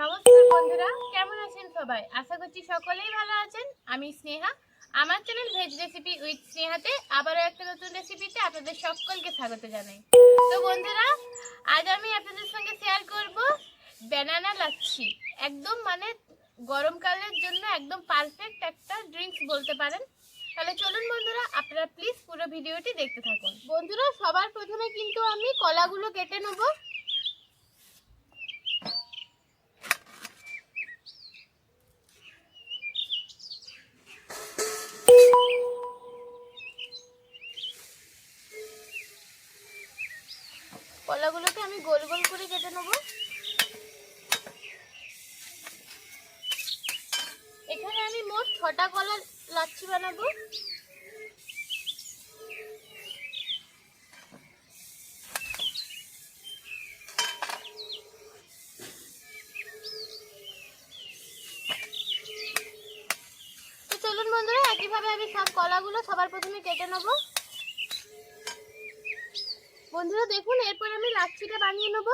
নমস্কার বন্ধুরা, কেমন আছেন সবাই? আশা করছি সকলেই ভালো আছেন। আমি স্নেহা। আমার চ্যানেল ভেজ রেসিপি উইথ স্নেহাতে আবারও একটা নতুন রেসিপিতে আপনাদের সকলকে স্বাগত জানাই। তো বন্ধুরা, আজ আমি আপনাদের সঙ্গে শেয়ার করব ব্যানানা লাচ্ছি। একদম মানে গরমকালের জন্য একদম পারফেক্ট একটা ড্রিঙ্কস বলতে পারেন। তাহলে চলুন বন্ধুরা, আপনারা প্লিজ পুরো ভিডিওটি দেখতে থাকুন। বন্ধুরা, সবার প্রথমে কিন্তু আমি কলাগুলো কেটে নেব। কলাগুলোকে আমি গোল গোল করে কেটে নেব। এখানে আমি মোট ছটা কলা লাচ্ছি বানাবো। চলুন বন্ধুরা, একইভাবে আমি সব কলাগুলো সবার প্রথমে কেটে নেব। বন্ধুরা দেখুন, এরপর আমি লাচ্ছিটা বানিয়ে নেব।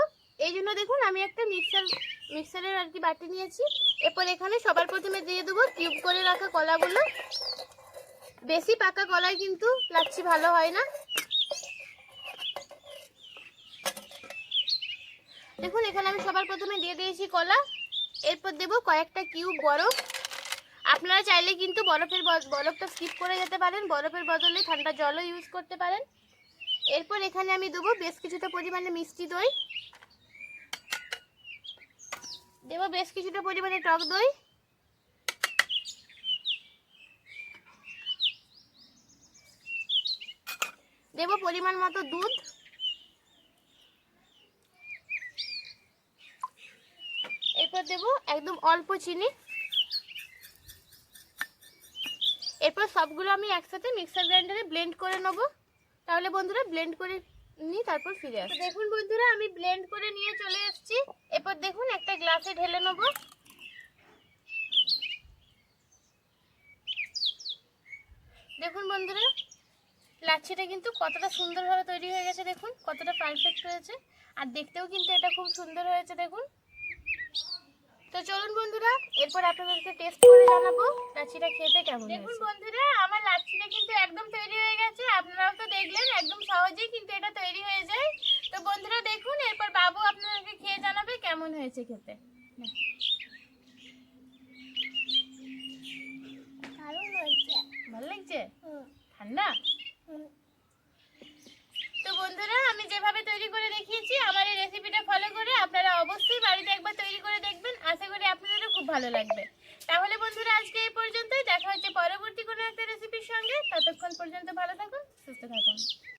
এই জন্য দেখুন, আমি একটা মিক্সার, মিক্সারের আর কি বাটি নিয়েছি। এরপর এখানে সবার প্রথমে দিয়ে দেবো কিউব করে রাখা কলাগুলো। বেশি পাকা কলায় কিন্তু লাচ্ছি ভালো হয় না। দেখুন, এখানে আমি সবার প্রথমে দিয়ে দিয়েছি কলা। এরপর দেবো কয়েকটা কিউব বরফ। আপনারা চাইলে কিন্তু বরফের বরফটা স্কিপ করে যেতে পারেন। বরফের বদলে ঠান্ডা জলও ইউজ করতে পারেন। এরপর এখানে আমি দেবো বেশ কিছুটা পরিমাণে মিষ্টি দই। দেবো বেশ কিছুটা পরিমাণে টক দই। দেবো পরিমাণ মতো দুধ। এরপর দেবো একদম অল্প চিনি। এরপর সবগুলো আমি একসাথে মিক্সার গ্রাইন্ডারে ব্লেন্ড করে নেব। তাহলে বন্ধুরা ব্লেন্ড করে নিই তারপর ফিরে আসি দেখুন বন্ধুরা, আমি ব্লেন্ড করে নিয়ে চলে এসেছি। এরপর দেখুন, একটা গ্লাসে ঢেলে নেব। দেখুন বন্ধুরা, লাচ্ছিটা কিন্তু কতটা সুন্দরভাবে তৈরি হয়ে গেছে দেখুন, কতটা পারফেক্ট হয়েছে। আর দেখতেও কিন্তু এটা খুব সুন্দর হয়েছে দেখুন। তো চলুন বন্ধুরা এরপর আপনাদেরকে টেস্ট করে জানাব লাচ্ছিটা খেতে কেমন দেখুন বন্ধুরা আমার লাচ্ছিটা কিন্তু একদম তৈরি হয়ে গেছে আপনারাও তো দেখলেন একদম সহজেই কিন্তু এটা তৈরি হয়ে যায়। তো বন্ধুরা দেখুন এরপর বাবু আপনাদেরকে খেয়ে জানাবে কেমন হয়েছে খেতে। ভালো লাগছে? ঠান্ডা? তো বন্ধুরা আমি যেভাবে তৈরি করে দেখিয়েছি আমার এই রেসিপিটা ভালো লাগবে। তাহলে বন্ধুরা, আজকে এই পর্যন্তই। দেখা হচ্ছে পরবর্তী কোনো একটা রেসিপির সঙ্গে। ততক্ষণ পর্যন্ত ভালো থাকুন, সুস্থ থাকুন।